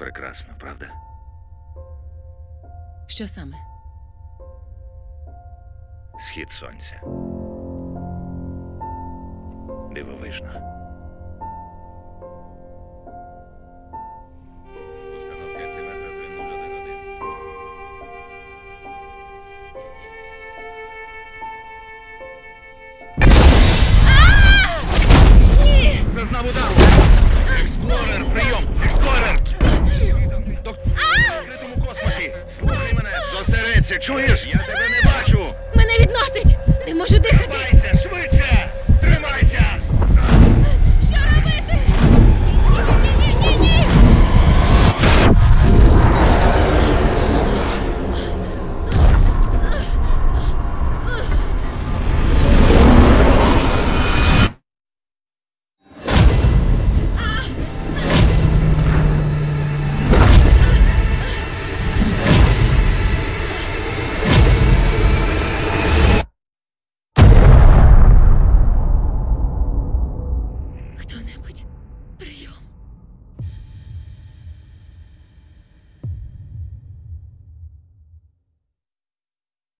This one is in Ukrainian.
Прекрасно, правда? Що саме? Схід сонця. Дивовижно. Czy czujesz? Ja tego nie